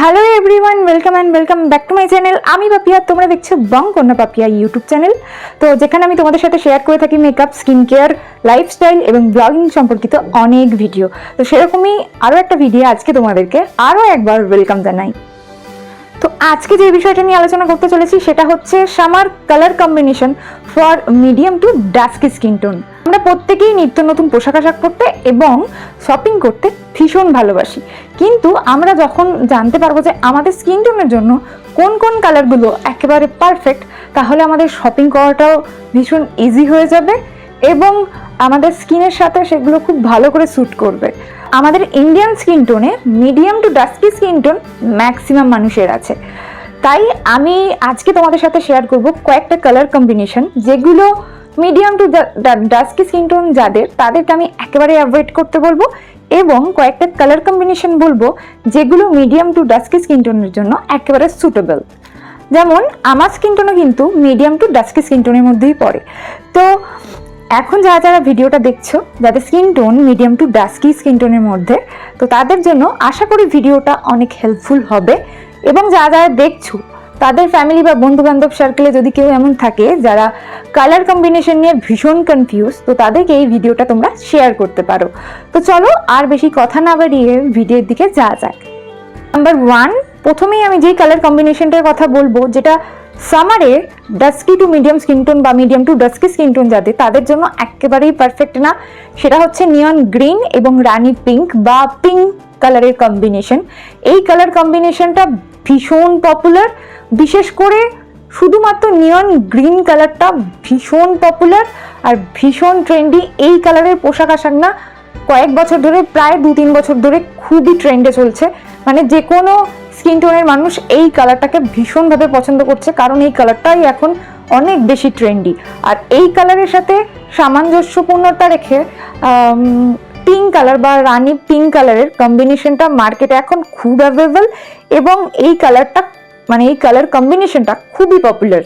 Hello everyone welcome and welcome back to my channel আমি পাপিয়া, তোমরা দেখছ বং কন্যা পাপিয়া ইউটিউব চ্যানেল তো যেখানে আমি তোমাদের সাথে শেয়ার করে থাকি মেকআপ স্কিন কেয়ার লাইফস্টাইল এবং ব্লগিং সম্পর্কিত অনেক ভিডিও তো সেরকমই আরও একটা ভিডিও আজকে তোমাদেরকে আরও একবার ওয়েলকাম জানাই। তো আজকে যে বিষয়টা নিয়ে আলোচনা করতে চলেছি, সেটা হচ্ছে summer colour combination for medium to dusky skin tone আমরা প্রত্যেকেই নিত্য নতুন পোশাক আশাক পরতে এবং শপিং করতে ভীষণ ভালোবাসি। কিন্তু আমরা যখন জানতে পারব যে আমাদের স্কিন টোনের জন্য কোন কোন কালারগুলো একেবারে পারফেক্ট তাহলে আমাদের শপিং করাটাও ভীষণ ইজি হয়ে যাবে এবং আমাদের স্কিনের সাথে সেগুলো খুব ভালো করে স্যুট করবে। আমাদের Indian skin টোনে medium to dusky skin tone maximum মানুষের আছে। তাই আমি আজকে তোমাদের সাথে শেয়ার করব কয়েকটা কালার কম্বিনেশন যেগুলো medium to dusky skin tone যাদের, তাদেরকে আমি একেবারে অ্যাভয়েড করতে বলব এবং কয়েকটা কালার কম্বিনেশন বলব যেগুলো মিডিয়াম টু ডাস্কি স্কিন টোনের জন্য একেবারে সুটেবল যেমন, আমার স্কিন টোনও কিন্তু মিডিয়াম টু ডাস্কি স্কিন টোনের মধ্যেই পড়ে। তো, এখন যারা যারা ভিডিওটা দেখছ, যাদের skin tone medium to dusky skin টোনের মধ্যে, তো তাদের জন্য আশা করি ভিডিওটা অনেক হেল্পফুল হবে। এবং যারা যারা দেখছ তাদের ফ্যামিলি বা বন্ধু বান্ধব সার্কেলে যদি কেউ এমন থাকে যারা কালার কম্বিনেশন নিয়ে ভীষণ কনফিউজ তো তাদেরকে এই ভিডিওটা তোমরা শেয়ার করতে পারো। তো চলো আর বেশি কথা না বাড়িয়ে ভিডিওর দিকে যাওয়া যাক। নাম্বার ওয়ান প্রথমেই আমি যেই কালার কম্বিনেশনটার কথা বলব, যেটা সামারে dusky to medium skin tone বা medium to dusky skin tone যাদের, তাদের জন্য একেবারেই পারফেক্ট না। সেটা হচ্ছে নিয়ন গ্রিন এবং রানি পিঙ্ক বা পিঙ্ক কালারের কম্বিনেশন এই কালার কম্বিনেশনটা ভীষণ পপুলার বিশেষ করে শুধুমাত্র নিয়ন গ্রিন কালারটা ভীষণ পপুলার আর ভীষণ ট্রেন্ডি এই কালারের পোশাক আশাক না কয়েক বছর ধরে, প্রায় দু তিন বছর ধরে খুবই ট্রেন্ডে চলছে। মানে যে কোনো স্কিন টোনের মানুষ এই কালারটাকে ভীষণভাবে পছন্দ করছে কারণ এই কালারটাই এখন অনেক বেশি ট্রেন্ডি আর এই কালারের সাথে সামঞ্জস্যপূর্ণতা রেখে পিঙ্ক কালার বা রানি পিঙ্ক কালারের কম্বিনেশনটা মার্কেটে এখন খুব অ্যাভেলেবল এবং এই কালারটা মানে এই কালার কম্বিনেশনটা খুবই পপুলার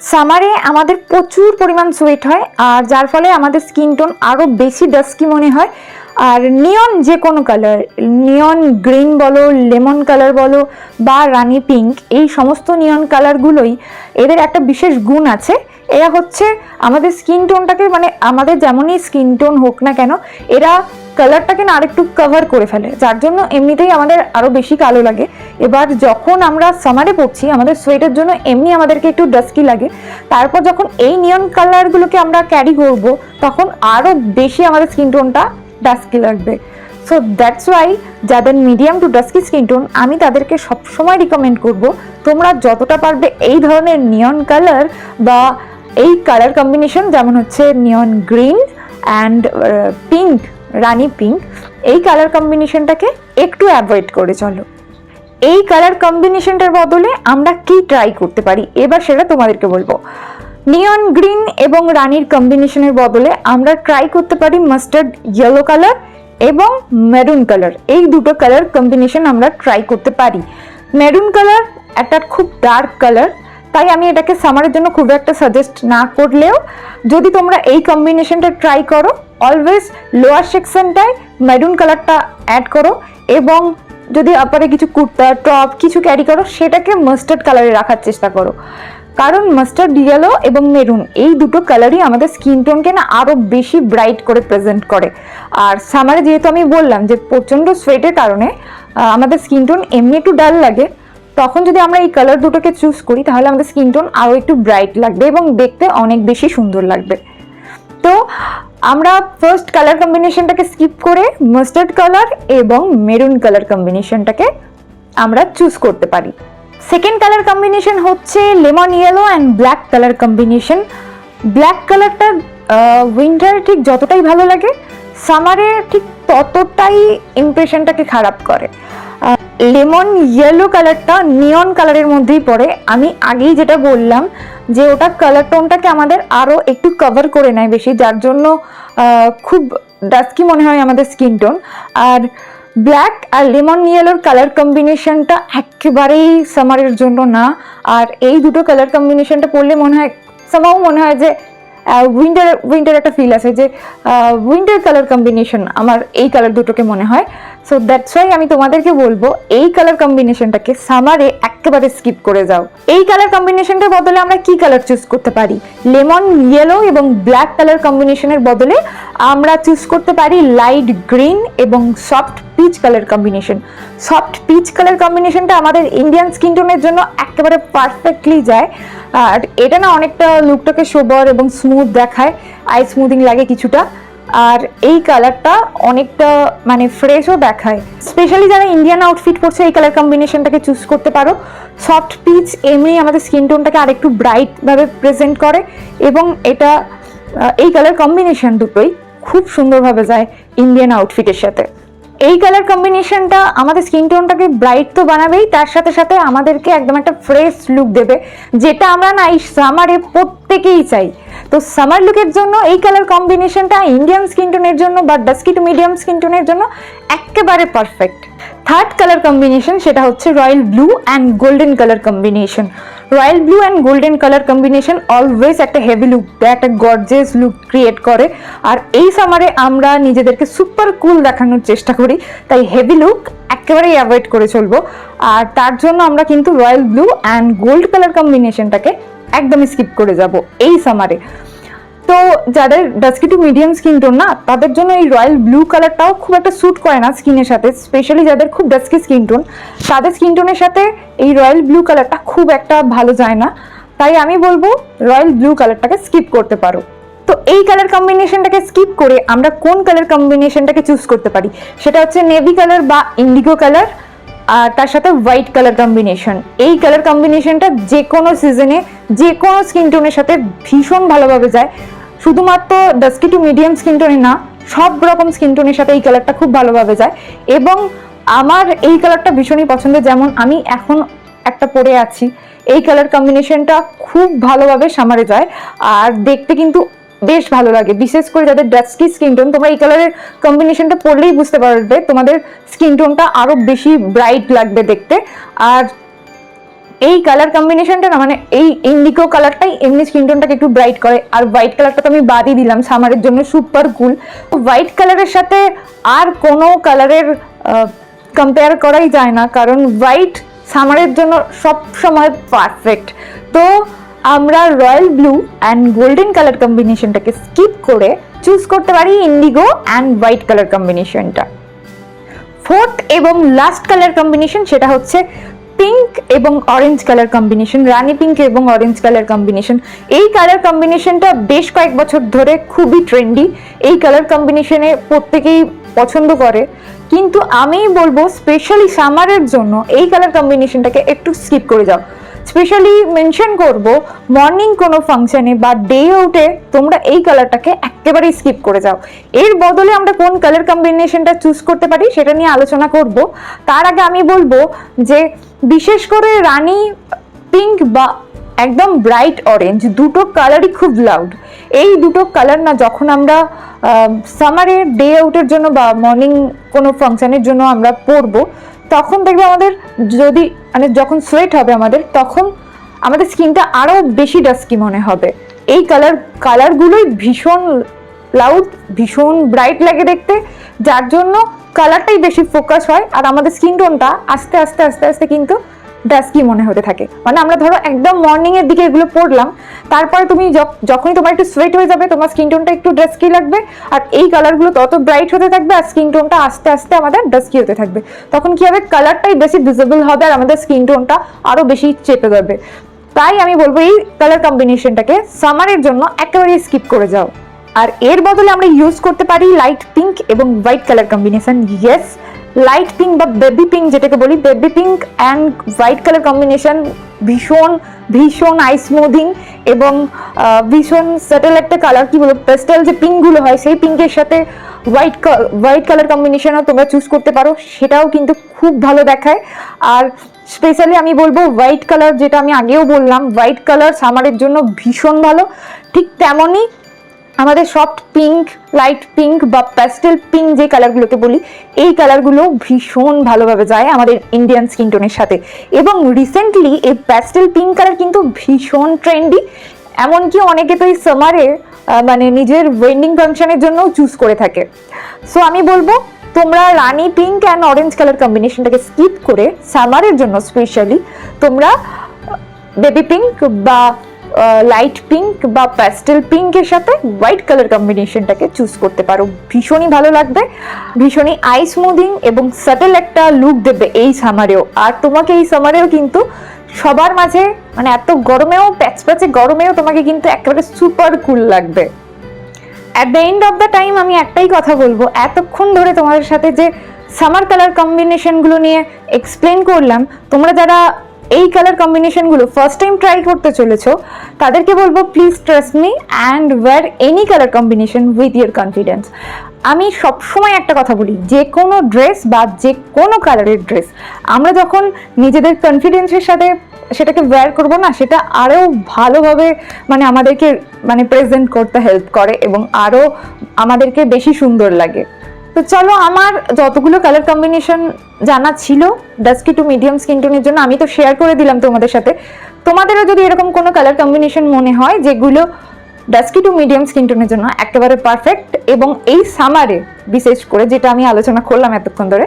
সামারে আমাদের প্রচুর পরিমাণ সোয়েট হয় আর যার ফলে আমাদের স্কিন টোন আরও বেশি ডাস্কি মনে হয়। আর নিয়ন যে কোনো কালার নিয়ন গ্রিন বলো লেমন কালার বলো বা রানি পিঙ্ক এই সমস্ত নিয়ন কালারগুলোই এদের একটা বিশেষ গুণ আছে। এরা হচ্ছে আমাদের স্কিন টোনটাকে মানে আমাদের যেমনই স্কিন টোন হোক না কেন, এরা কালারটাকে না আরেকটু কভার করে ফেলে। যার জন্য এমনিতেই আমাদের আরও বেশি কালো লাগে। এবার যখন আমরা সামারে পড়ছি, আমাদের সোয়েটার জন্য এমনি আমাদেরকে একটু ডাস্কি লাগে। তারপর যখন এই নিয়ন কালারগুলোকে আমরা ক্যারি করব, তখন আরও বেশি আমাদের স্কিন টোনটা ডাস্কি লাগবে। সো দ্যাটস ওয়াই যাদের medium to dusky skin tone আমি তাদেরকে সবসময় রিকমেন্ড করব, তোমরা যতটা পারবে এই ধরনের নিয়ন কালার বা এই কালার কম্বিনেশন যেমন হচ্ছে neon green and pink rani pink এই কালার কম্বিনেশনটাকে একটু অ্যাভয়েড করে চলো। এই কালার কম্বিনেশনটার বদলে আমরা কি ট্রাই করতে পারি? এবার সেটা তোমাদেরকে বলব। নিয়ন গ্রিন এবং রানির কম্বিনেশনের বদলে আমরা ট্রাই করতে পারি মাস্টার্ড ইয়েলো কালার এবং মেরুন কালার এই দুটো কালার কম্বিনেশন আমরা ট্রাই করতে পারি। মেরুন কালার একটা খুব ডার্ক কালার তাই আমি এটাকে সামারের জন্য খুব একটা সাজেস্ট না করলেও যদি তোমরা এই কম্বিনেশনটা ট্রাই করো অলওয়েজ লোয়ার সেকশনটায় মেরুন কালারটা অ্যাড করো এবং যদি আপারে কিছু কুর্তা টপ কিছু ক্যারি করো, সেটাকে মাস্টার্ড কালারে রাখার চেষ্টা করো। কারণ মাস্টার্ড ইয়েলো এবং মেরুন এই দুটো কালারই আমাদের স্কিন টোনকে না আরও বেশি ব্রাইট করে প্রেজেন্ট করে। আর সামারে যেহেতু আমি বললাম যে প্রচণ্ড সোয়েটের কারণে আমাদের স্কিন টোন এমনি একটু ডাল লাগে তখন যদি আমরা এই কালার দুটোকে চুজ করি, তাহলে আমাদের স্কিন টোন আরও একটু ব্রাইট লাগবে এবং দেখতে অনেক বেশি সুন্দর লাগবে। তো আমরা ফার্স্ট কালার কম্বিনেশনটাকে স্কিপ করে মাস্টার্ড কালার এবং মেরুন কালার কম্বিনেশনটাকে আমরা চুজ করতে পারি। সেকেন্ড কালার কম্বিনেশন হচ্ছে lemon yellow and black colour combination black কালারটা উইন্টারে ঠিক যতটাই ভালো লাগে সামারে ঠিক ততটাই ইমপ্রেশনটাকে খারাপ করে। লেমন ইয়েলো কালারটা নিয়ন কালারের মধ্যেই পড়ে। আমি আগেই যেটা বললাম যে ওটা কালার টোনটাকে আমাদের আরও একটু কভার করে নেয় বেশি, যার জন্য খুব ডাস্কি মনে হয় আমাদের স্কিন টোন আর ব্ল্যাক আর লেমন ইয়েলোর কালার কম্বিনেশনটা একেবারেই সামারের জন্য না। আর এই দুটো কালার কম্বিনেশনটা পড়লে মনে হয় সামাও মনে হয় যে উইন্টার উইন্টার একটা ফিল আছে যে উইন্টার কালার কম্বিনেশন আমার এই কালার দুটোকে মনে হয়। সো দ্যাটস ওয়াই আমি তোমাদেরকে বলব, এই কালার কম্বিনেশনটাকে সামারে একেবারে স্কিপ করে যাও। এই কালার কম্বিনেশনটার বদলে আমরা কি কালার চুজ করতে পারি? লেমন ইয়েলো এবং ব্ল্যাক কালার কম্বিনেশনের বদলে আমরা চুজ করতে পারি লাইট গ্রিন এবং soft peach colour combination soft peach colour কম্বিনেশনটা আমাদের ইন্ডিয়ান স্কিন টোনের জন্য একেবারে পারফেক্টলি যায়। আর এটা না অনেকটা লুকটাকে সোবর এবং স্মুথ দেখায় আই স্মুদিং লাগে কিছুটা। আর এই কালারটা অনেকটা মানে ফ্রেশও দেখায়। স্পেশালি যারা ইন্ডিয়ান আউটফিট পরছে, এই কালার কম্বিনেশনটাকে চুজ করতে পারো। সফট পিচ এমনি আমাদের স্কিন টোনটাকে আরেকটু ব্রাইটভাবে প্রেজেন্ট করে এবং এটা এই কালার কম্বিনেশন দুটোই খুব সুন্দরভাবে যায় ইন্ডিয়ান আউটফিটের সাথে। এই কালার কম্বিনেশনটা আমাদের স্কিন টোনটাকে ব্রাইট তো বানাবেই, তার সাথে সাথে আমাদেরকে একদম একটা ফ্রেশ লুক দেবে, যেটা আমরা না এই সামারে প্রত্যেকেই চাই। তো সামার লুকের জন্য এই কালার কম্বিনেশনটা ইন্ডিয়ান স্কিন টোনের জন্য বা ডাস্কি টু মিডিয়াম স্কিন টোনের জন্য একেবারে পারফেক্ট থার্ড কালার কম্বিনেশন সেটা হচ্ছে royal blue and golden colour combination royal blue and golden colour combination always একটা হেভি লুক দেয় একটা গর্জেস লুক ক্রিয়েট করে। আর এই সামারে আমরা নিজেদেরকে সুপার কুল দেখানোর চেষ্টা করি। তাই হেভি লুক একেবারেই অ্যাভয়েড করে চলবো। আর তার জন্য আমরা কিন্তু royal blue and gold colour কম্বিনেশনটাকে একদমই স্কিপ করে যাব এই সামারে তো যাদের dusky to medium skin tone না, তাদের জন্য এই রয়্যাল ব্লু কালারটাও খুব একটা স্যুট করে না স্কিনের সাথে স্পেশালি যাদের খুব ডাস্কি স্কিন টোন তাদের স্কিন টোনের সাথে এই রয়্যাল ব্লু কালারটা খুব একটা ভালো যায় না। তাই আমি বলব রয়্যাল ব্লু কালারটাকে স্কিপ করতে পারো। তো এই কালার কম্বিনেশনটাকে স্কিপ করে আমরা কোন কালার কম্বিনেশনটাকে চুজ করতে পারি? সেটা হচ্ছে নেভি কালার বা ইন্ডিগো কালার আর তার সাথে হোয়াইট কালার কম্বিনেশন এই কালার কম্বিনেশনটা যে কোনো সিজনে যে কোনো স্কিন টোনের সাথে ভীষণ ভালোভাবে যায়। শুধুমাত্র ডাস্কি টু মিডিয়াম স্কিন টোনে না, সব রকম স্কিন টোনের সাথে এই কালারটা খুব ভালোভাবে যায়। এবং আমার এই কালারটা ভীষণই পছন্দের, যেমন আমি এখন একটা পরে আছি। এই কালার কম্বিনেশনটা খুব ভালোভাবে সামারে যায়। আর দেখতে কিন্তু বেশ ভালো লাগে। বিশেষ করে যাদের ডাস্কি স্কিন টোন তোমরা এই কালারের কম্বিনেশনটা পরলেই বুঝতে পারবে তোমাদের স্কিন টোনটা আরও বেশি ব্রাইট লাগবে দেখতে। আর এই কালার কম্বিনেশনটা না মানে এই ইন্ডিকো কালারটাই এমনি স্কিন টোনটাকে একটু ব্রাইট করে। আর হোয়াইট কালারটা তো আমি বাদই দিলাম সামারের জন্য সুপার কুল হোয়াইট কালারের সাথে আর কোনো কালারের কম্পেয়ার করাই যায় না, কারণ হোয়াইট সামারের জন্য সব সময় পারফেক্ট তো আমরা royal blue and golden colour কম্বিনেশনটাকে skip করে চুজ করতে পারি ইন্ডিগো অ্যান্ড হোয়াইট কালার কম্বিনেশনটা ফোর্থ এবং লাস্ট কালার কম্বিনেশন সেটা হচ্ছে পিঙ্ক এবং orange colour combination rani pink এবং অরেঞ্জ কালার কম্বিনেশন এই কালার কম্বিনেশনটা বেশ কয়েক বছর ধরে খুবই ট্রেন্ডি এই কালার কম্বিনেশনে প্রত্যেকেই পছন্দ করে। কিন্তু আমি বলব স্পেশালি সামারের জন্য এই কালার কম্বিনেশনটাকে একটু স্কিপ করে যাও। স্পেশালি মেনশন করব মর্নিং কোনো ফাংশানে বা ডে আউটে তোমরা এই কালারটাকে একেবারেই স্কিপ করে যাও। এর বদলে আমরা কোন কালার কম্বিনেশনটা চুজ করতে পারি সেটা নিয়ে আলোচনা করব। তার আগে আমি বলব যে বিশেষ করে রানী পিঙ্ক বা একদম ব্রাইট অরেঞ্জ দুটো কালারই খুব লাউড এই দুটো কালার না যখন আমরা সামারে ডে আউটের জন্য বা মর্নিং কোনো ফাংশনের জন্য আমরা পরবো তখন দেখবে আমাদের যদি মানে যখন সোয়েট হবে আমাদের, তখন আমাদের স্কিনটা আরও বেশি ডাস্কি মনে হবে। এই কালার কালারগুলোই ভীষণ লাউড ভীষণ ব্রাইট লাগে দেখতে, যার জন্য কালারটাই বেশি ফোকাস হয়। আর আমাদের স্কিন টোনটা আস্তে আস্তে আস্তে আস্তে কিন্তু ডাস্কি মনে হতে থাকে। মানে আমরা ধরো একদম মর্নিং এর দিকে এগুলো পড়লাম, তারপরে তুমি যখনই তোমার একটু সোয়েট হয়ে যাবে, তোমার স্কিন টোনটা একটু ডাস্কি লাগবে, আর এই কালারগুলো তত ব্রাইট হতে থাকবে, আর স্কিন টোনটা আস্তে আস্তে আমাদের ডাস্কি হতে থাকবে। তখন কি হবে? কালারটাই বেশি ভিজিবল হবে, আর আমাদের স্কিন টোনটা আরও বেশি চেপে যাবে তাই আমি বলব এই কালার কম্বিনেশনটাকে সামারের জন্য একেবারেই স্কিপ করে যাও। আর এর বদলে আমরা ইউজ করতে পারি লাইট পিঙ্ক এবং white colour combination yes light pink বা বেবি পিঙ্ক যেটাকে বলি baby pink and white colour combination ভীষণ ভীষণ আই স্মুদিং এবং ভীষণ সেটেল একটা কালার কী বলব পেস্টেল যে পিঙ্কগুলো হয়, সেই পিঙ্কের সাথে হোয়াইট হোয়াইট কালার কম্বিনেশনও তোমরা চুজ করতে পারো, সেটাও কিন্তু খুব ভালো দেখায়। আর স্পেশালি আমি বলব হোয়াইট কালার যেটা আমি আগেও বললাম হোয়াইট কালার সামারের জন্য ভীষণ ভালো, ঠিক তেমনই আমাদের সফট পিঙ্ক লাইট পিঙ্ক বা প্যাস্টেল পিঙ্ক যে কালারগুলোকে বলি, এই কালারগুলো ভীষণ ভালোভাবে যায় আমাদের ইন্ডিয়ান স্কিন টোনের সাথে। এবং রিসেন্টলি এই প্যাস্টেল পিঙ্ক কালার কিন্তু ভীষণ ট্রেন্ডি এমনকি অনেকে তো এই সামারে মানে নিজের ওয়েন্ডিং ফাংশনের জন্যও চুজ করে থাকে। সো আমি বলব, তোমরা rani pink and orange colour কম্বিনেশনটাকে skip করে সামারের জন্য স্পেশালি তোমরা বেবি পিঙ্ক বা লাইট পিঙ্ক বা প্যাস্টেল পিঙ্কের সাথে হোয়াইট কালার কম্বিনেশনটাকে চুজ করতে পারো। ভীষণই ভালো লাগবে, ভীষণই আই স্মুদিং এবং সাটেল একটা লুক দেবে এই সামারেও আর তোমাকে এই সামারেও কিন্তু সবার মাঝে মানে এত গরমেও প্যাচ প্যাচে গরমেও তোমাকে কিন্তু একেবারে সুপার কুল লাগবে। At the end of the time আমি একটাই কথা বলব, এতক্ষণ ধরে তোমাদের সাথে যে সামার কালার কম্বিনেশনগুলো নিয়ে এক্সপ্লেন করলাম, তোমরা যারা এই কালার কম্বিনেশনগুলো ফার্স্ট টাইম ট্রাই করতে চলেছো, তাদেরকে বলব please trust me and wear any colour combination with your confidence আমি সবসময় একটা কথা বলি, যে কোনো ড্রেস বা যে কোনো কালারের ড্রেস আমরা যখন নিজেদের কনফিডেন্সের সাথে সেটাকে ওয়্যার করব না, সেটা আরও ভালোভাবে মানে আমাদেরকে মানে প্রেজেন্ট করতে হেল্প করে এবং আরও আমাদেরকে বেশি সুন্দর লাগে। তো চলো, আমার যতগুলো কালার কম্বিনেশন জানা ছিল ডাস্কি টু মিডিয়াম স্কিন টোনের জন্য আমি তো শেয়ার করে দিলাম তোমাদের সাথে। তোমাদেরও যদি এরকম কোনো কালার কম্বিনেশন মনে হয়, যেগুলো ডাস্কি টু মিডিয়াম স্কিন টোনের জন্য একেবারে পারফেক্ট এবং এই সামারে বিশেষ করে যেটা আমি আলোচনা করলাম এতক্ষণ ধরে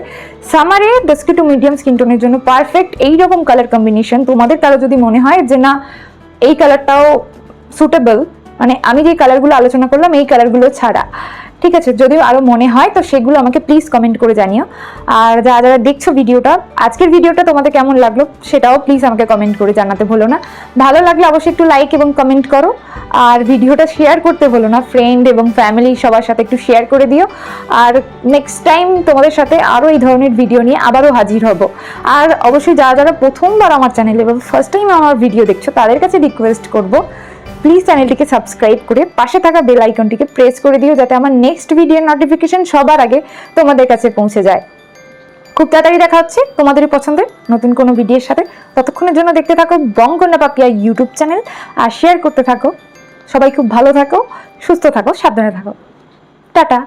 সামারে ডাস্কি টু মিডিয়াম স্কিন টোনের জন্য পারফেক্ট এইরকম কালার কম্বিনেশন তোমাদের কারও যদি মনে হয় যে না, এই কালারটাও সুটেবল মানে আমি যে কালারগুলো আলোচনা করলাম, এই কালারগুলো ছাড়া। ঠিক আছে, যদিও আরও মনে হয়, তো সেগুলো আমাকে প্লিজ কমেন্ট করে জানিও। আর যারা যারা দেখছ ভিডিওটা, আজকের ভিডিওটা তোমাদের কেমন লাগল সেটাও প্লিজ আমাকে কমেন্ট করে জানাতে ভুলো না। ভালো লাগলে অবশ্যই একটু লাইক এবং কমেন্ট করো। আর ভিডিওটা শেয়ার করতে ভুলো না ফ্রেন্ড এবং ফ্যামিলি সবার সাথে একটু শেয়ার করে দিও। আর নেক্সট টাইম তোমাদের সাথে আরও এই ধরনের ভিডিও নিয়ে আবারও হাজির হব। আর অবশ্যই যারা যারা প্রথমবার আমার চ্যানেলে এবং ফার্স্ট টাইম আমার ভিডিও দেখছ, তাদের কাছে রিকোয়েস্ট করব প্লিজ চ্যানেলটিকে সাবস্ক্রাইব করে পাশে থাকা বেল আইকনটিকে প্রেস করে দিও যাতে আমার নেক্সট ভিডিওর নোটিফিকেশন সবার আগে তোমাদের কাছে পৌঁছে যায়। খুব তাড়াতাড়ি দেখা হচ্ছে তোমাদেরই পছন্দের নতুন কোনো ভিডিওর সাথে। ততক্ষণের জন্য দেখতে থাকো বঙ্গনা পাপিয়া ইউটিউব চ্যানেল আর শেয়ার করতে থাকো। সবাই খুব ভালো থাকো, সুস্থ থাকো, সাবধানে থাকো। টাটা!